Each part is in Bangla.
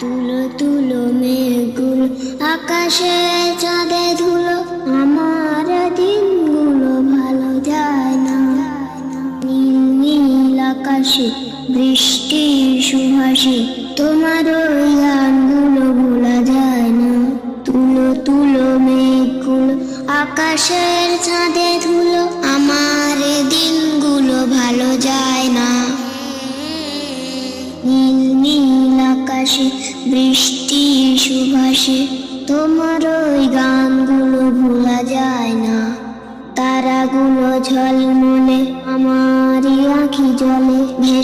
তুলো তুলো মেঘগুলো আকাশে চাঁদে বৃষ্টি সুভাষে, তোমার ওই গানগুলো ভোলা যায় না। তুলো তুলো মেঘগুলো, আকাশের ছাদে ধুলো, আমার দিনগুলো ভালো যায় না। নীল নীল আকাশে, বৃষ্টি সুভাষে, তোমার ওই গানগুলো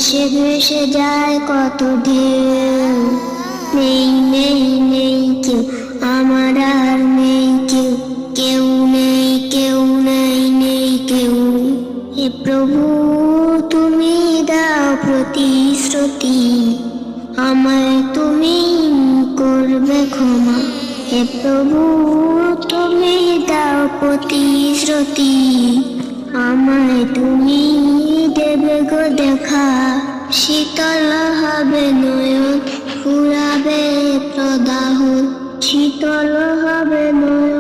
ভেসে ভেসে যায় কত ঢেউ নেই নেই নেই কেউ, আমার আর নেই কেউ কেউ নেই কেউ নেই নেই কেউ। হে প্রভু, তুমি দাও প্রতিশ্রুতি, আমায় তুমি করবে ক্ষমা। হে প্রভু, তুমি দাও প্রতিশ্রুতি। আমায় তুমি দেবে গো দেখা। শীতল হবে নয়ন ফুরাবে প্রদাহ। শীতল হবে নয়ন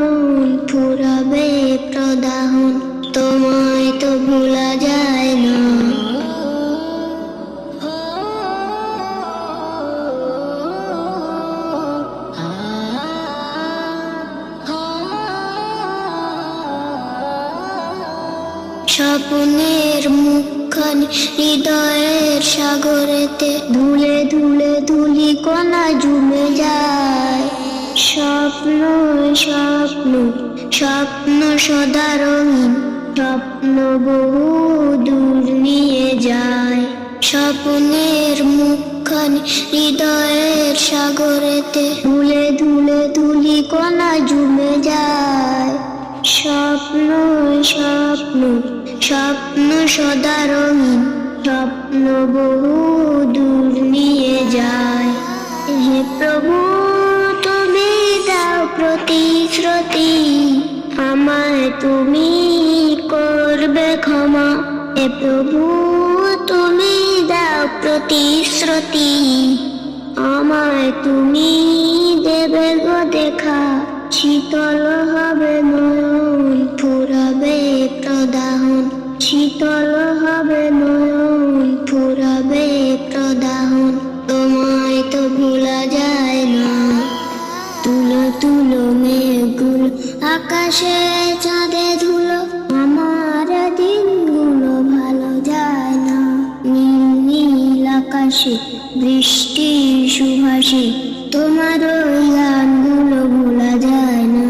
স্বপ্নের মুখখানি হৃদয়ের সাগরেতে। ধুলে ধুলে ধুলি কণা জুমে যায়। স্বপ্ন স্বপ্ন স্বপ্ন সদা রঙিন। স্বপ্ন বহু দূর নিয়ে যায়। স্বপ্নের মুখখানি হৃদয়ের সাগরেতে। ধুলে ধুলে ধুলি কণা জুমে যায়। স্বপ্ন স্বপ্ন স্বপ্ন সদা রঙিন স্বপ্ন বহু দূর নিয়ে যায়। হে প্রভু, তুমি দাও প্রতিশ্রুতি, আমায় তুমি করবে ক্ষমা। হে প্রভু, তুমি দাও প্রতিশ্রুতি, আমায় তুমি দেবে গো দেখা। শীতল আকাশে চাঁদে ধুলো, আমার দিনগুলো ভালো যায় না। নীল নীল আকাশে বৃষ্টি সুভাষে, তোমার ওই গানগুলো ভোলা যায় না।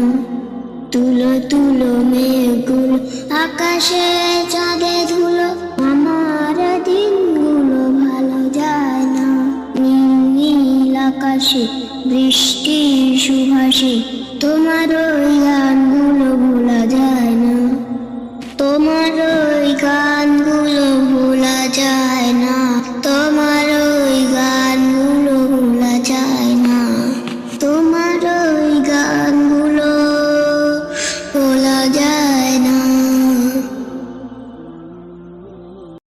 তুলো তুলো মেঘগুলো, আকাশে চাঁদে ধুলো, আমার দিনগুলো ভালো যায় না। নীল নীল আকাশে বৃষ্টি সুভাষে, তোমার ওই